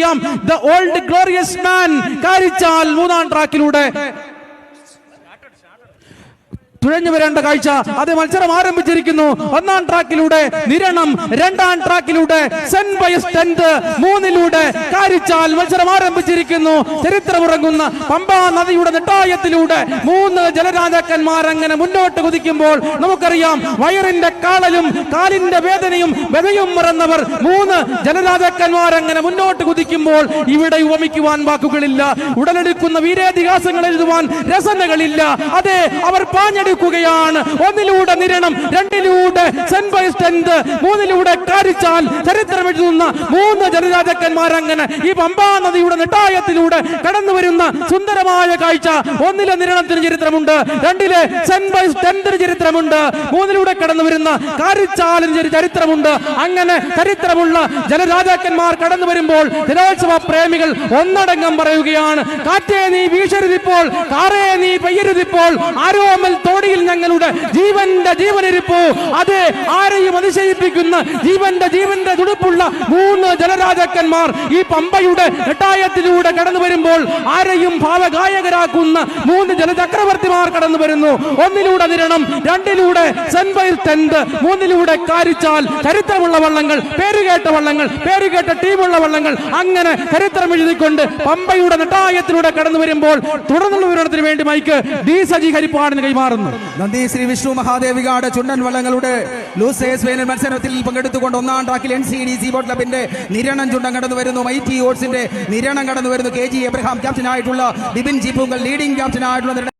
നമുക്കറിയാം the old glorious man Karichal മൂന്നാം ട്രാക്കിലൂടെ തുഴഞ്ഞു വരേണ്ട കാഴ്ച. അത് മത്സരം ആരംഭിച്ചിരിക്കുന്നു. ഒന്നാം ട്രാക്കിലൂടെ നിരണം രണ്ടാം ട്രാക്കിലൂടെ സെന്റ് ബയസ് ടെൻത്ത് മൂന്നിലൂടെ കാരിച്ചാൽ മത്സരം ആരംഭിച്ചിരിക്കുന്നു. ചരിത്രമുറങ്ങുന്ന പമ്പാ നദിയുടെ നെട്ടായത്തിലൂടെ മൂന്ന് ജലരാജാക്കന്മാർ അങ്ങനെ മുന്നോട്ട് കുതിക്കുമ്പോൾ നമുക്കറിയാം വയറിന്റെ കാളലും കാലിന്റെ വേദനയും വെതയും മറന്നവർ മൂന്ന് ജലരാജാക്കന്മാർ അങ്ങനെ മുന്നോട്ട് കുതിക്കുമ്പോൾ ഇവിടെ ഉപമിക്കുവാൻ വാക്കുകളില്ല. ഉടലെടുക്കുന്ന വീരേതിഹാസങ്ങൾ എഴുതുവാൻ രസനകളില്ല. അതെ അവർ പാഞ്ഞെടുക്കുകയാണ് ഒന്നിലൂടെ നിരണം രണ്ടിലൂടെ സെന്റ് ബൈസ് ടെൻത് മൂന്നിലൂടെ കാരിച്ചാൽ ചരിത്രം എഴുതുന്ന മൂന്ന് ജലരാജാക്കന്മാർ അങ്ങനെ ഈ പമ്പാ നദിയുടെ നെട്ടായത്തിലൂടെ കടന്നു വരുന്ന സുന്ദരമായ കാഴ്ച. ഒന്നിലെ നിരണത്തിന് ചരിത്രമുണ്ട് രണ്ടിലെ സെന്റ് ബൈസ് ടെൻത്തിന് ചരിത്രമുണ്ട് മൂന്നിലൂടെ കടന്നു വരുന്ന കാരിച്ചാലിന് ചരി- ചരിത്രമുണ്ട്. അങ്ങനെ ചരിത്രമുള്ള ജനരാജാക്കന്മാർ കടന്നു വരുമ്പോൾ ജലോത്സവ പ്രേമികൾ ഒന്നടങ്കം പറയുകയാണ് കാറ്റേ നീ വീശരുതിപ്പോൾ കാറേ നീ പെയ്യരുതിപ്പോൾ ആരോമൽ തോടിയിൽ ഞങ്ങളുടെ ജീവന്റെ ജീവനിരിപ്പോ. അത് ആരെയും അതിശയിപ്പിക്കുന്ന ജീവന്റെ ജീവന്റെ തുടുപ്പുള്ള മൂന്ന് ജലരാജാക്കന്മാർ ഈ പമ്പയുടെ നെട്ടായത്തിലൂടെ കടന്നു വരുമ്പോൾ ആരെയും ഭാവഗായകരാക്കുന്ന മൂന്ന് ജലചക്രവർത്തിമാർ കടന്നു വരുന്നു. ഒന്നിലൂടെ നിരണം രണ്ടിലൂടെ സെന്റ് തെന്ത് മൂന്നിലൂടെ കാരിച്ചാൽ ചരിത്രമുള്ള വള്ളങ്ങൾ പേരുകേട്ട വള്ളങ്ങൾ പേരുകേട്ട ടീമുള്ള വള്ളങ്ങൾ. അങ്ങനെ ചരിത്രം എഴുതിക്കൊണ്ട് പമ്പയുടെ നെട്ടായത്തിലൂടെ കടന്നു വരുമ്പോൾ തുടർന്നുള്ള വിവരണത്തിന് വേണ്ടി മൈക്ക് ഡി സജി ഹരിപ്പാടിന് കൈമാറുന്നു. നന്ദി ശ്രീ വിഷ്ണു മഹാദേവികാട് ചുണ്ടൻ വള്ളങ്ങളുടെ ലൂസേഴ്സ് വേനൽ മത്സരത്തിൽ പങ്കെടുത്തുകൊണ്ട് ഒന്നാം ട്രാക്കിൽ N C D C boat ക്ലബിന്റെ നിരണം ചുണ്ടൻ കടന്നു വരുന്നു. ഐ ടി ഓട്സിന്റെ നിരണം കടന്നു വരുന്നു. കെ ജി എബ്രഹാം ക്യാപ്റ്റനായിട്ടുള്ള ബിബിൻ ജിപ്പുങ്കൽ ലീഡിംഗ് ക്യാപ്റ്റനായിട്ടുള്ള